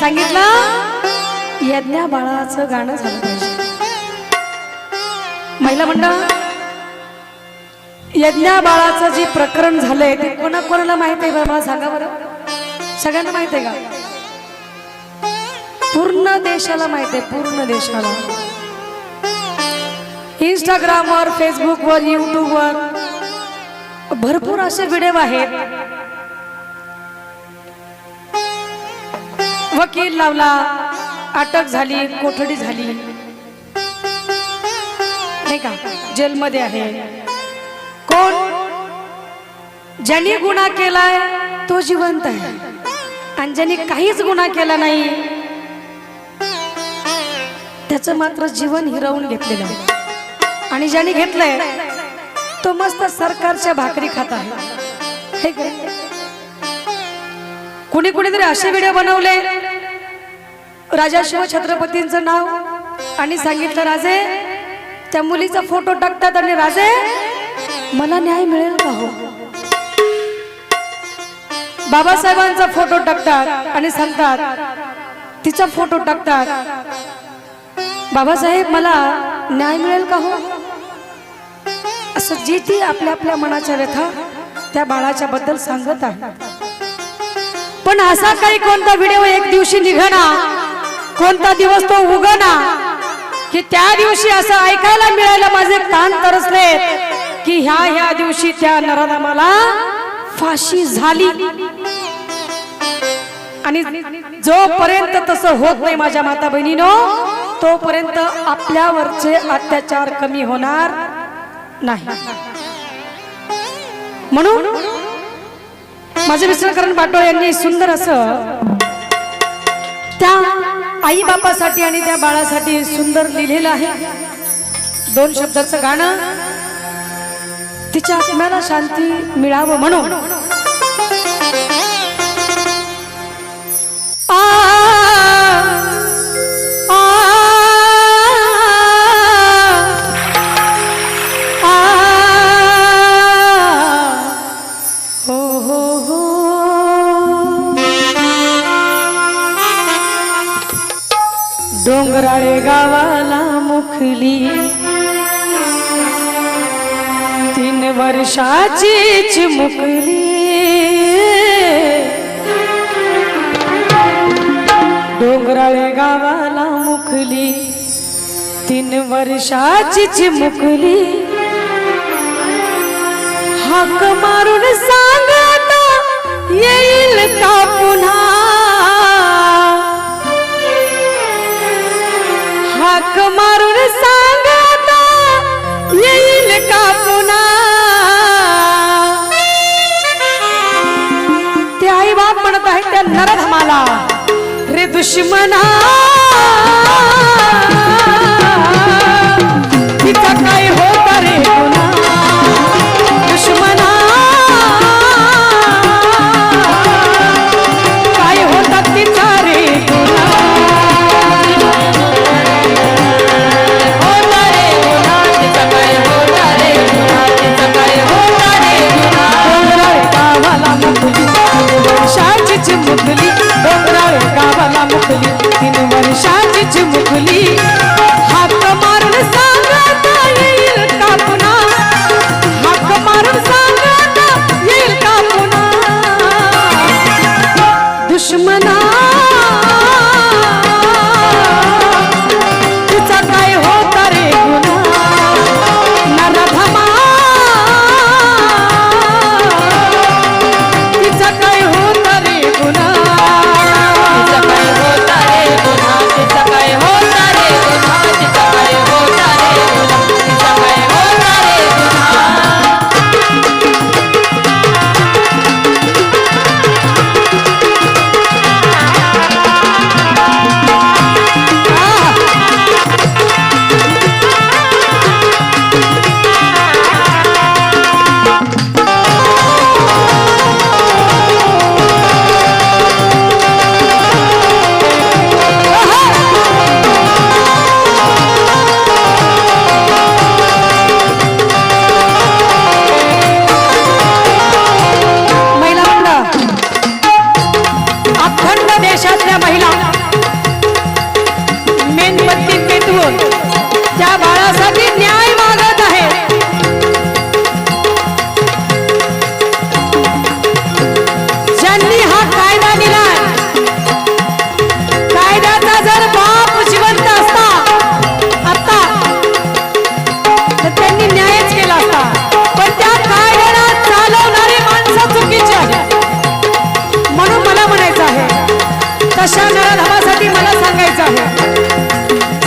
सांगितलं? यज्ञा बाळाचं गाणं झालं पाहिजे. महिला मंडळ यज्ञा बाळाचं जे प्रकरण झालंय ते कोणा कोणाला माहीत आहे बरं? मला सांगा बरं. सगळ्यांना माहीत आहे का? पूर्ण देशाला माहीत आहे पूर्ण देशाला. इंस्टाग्रामवर फेसबुकवर युट्यूबवर भरपूर असे व्हिडिओ आहेत. वकील लावला. अटक झाली कोठडी झाली. नाही का? जेलमध्ये आहे. कोण? ज्यांनी गुन्हा केलाय तो जिवंत आहे. आणि ज्यांनी काहीच गुन्हा केला नाही त्याचं मात्र जीवन हिरवून घेतलेलं आहे. आणि ज्यांनी घेतलंय तो मस्त सरकारच्या भाकरी खात आहे. कुणी कुणीतरी असे व्हिडिओ बनवले राजा शिवछत्रपतींचं नाव आणि सांगितलं राजे त्या मुलीचा फोटो टाकतात आणि राजे मला न्याय मिळेल का हो? बाबासाहेबांचा फोटो टाकतात आणि सांगतात तिचा फोटो टाकतात. बाबासाहेब मला न्याय मिळेल का हो? असं जी ती आपल्या आपल्या मनाच्या व्यथा त्या बाळाच्या बद्दल सांगत आहे. पण असा काही कोणता व्हिडिओ एक दिवशी निघाणा कोणता दिवस तो उगना? की त्या दिवशी असं ऐकायला मिळायला माझे कान तरसले की ह्या ह्या दिवशी त्या नराधामाला फाशी झाली. आणि जोपर्यंत तसं होत नाही माझ्या माता बहिणीनो तोपर्यंत आपल्यावरचे अत्याचार कमी होणार नाही. म्हणून माझे विश्वकरण करण यांनी सुंदर असं त्या आई बापासाठी आणि त्या बाळासाठी सुंदर लिहिलेलं आहे. दोन शब्दाचं गाणं. तिच्या आत्म्याला शांती मिळावं म्हणून. गावाला तीन वर्षाची चिमुकली. डोंगराळे गावाला मुखली तीन वर्षाची चिमुकली. हाक मारून सा रे दुश्मना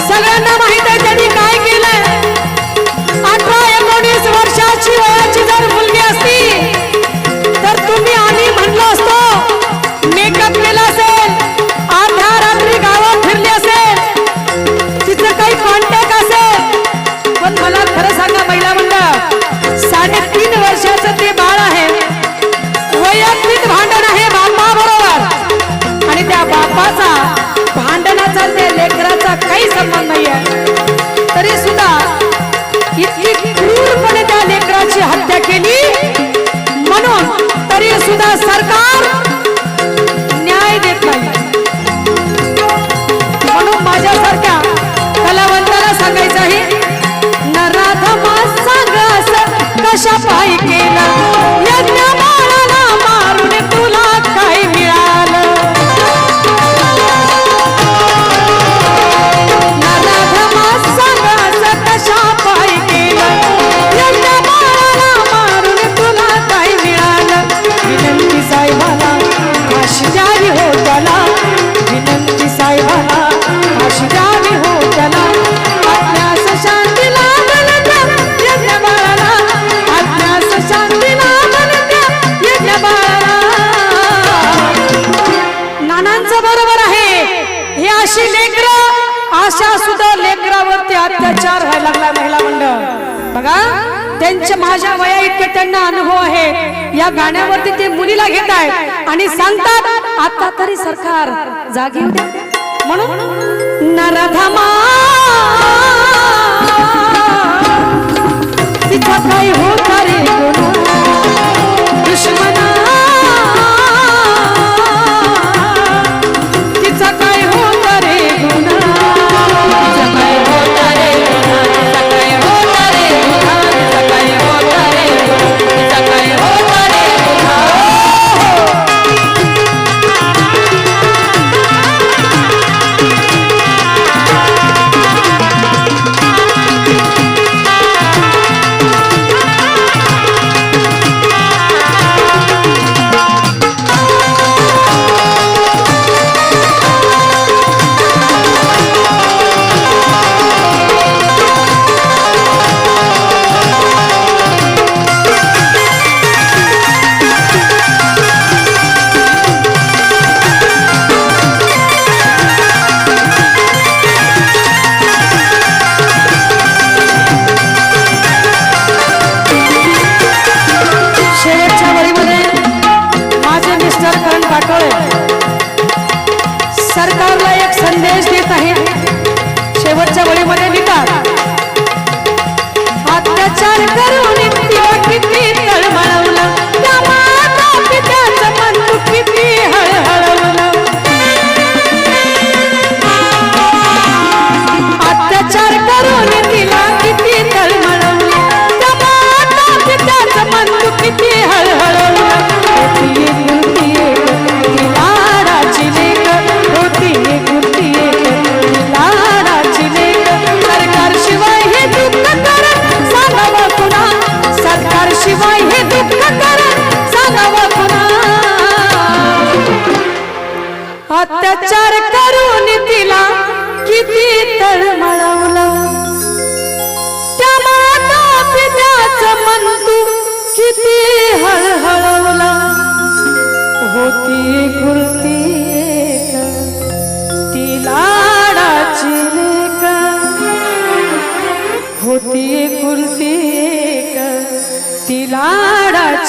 सगळ्यांना माहीत आहे त्यांनी प्रचार व्हायला लागला महिला मंडळ. बघा त्यांच्या माझ्या वया इतके त्यांना अनुभव आहे. या गाण्यावरती ते मुलीला घेत आहे आणि सांगतात आता तरी सरकार जागी म्हणून नरधमा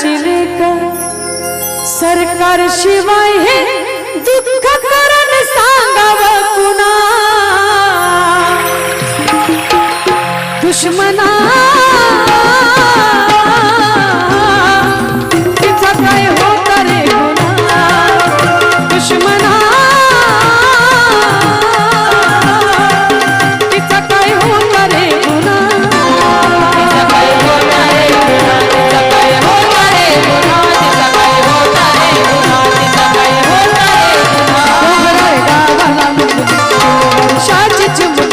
जाशील सरकार शिवाय हे दुःख करण सांगाव पुन्हा दुश्मना de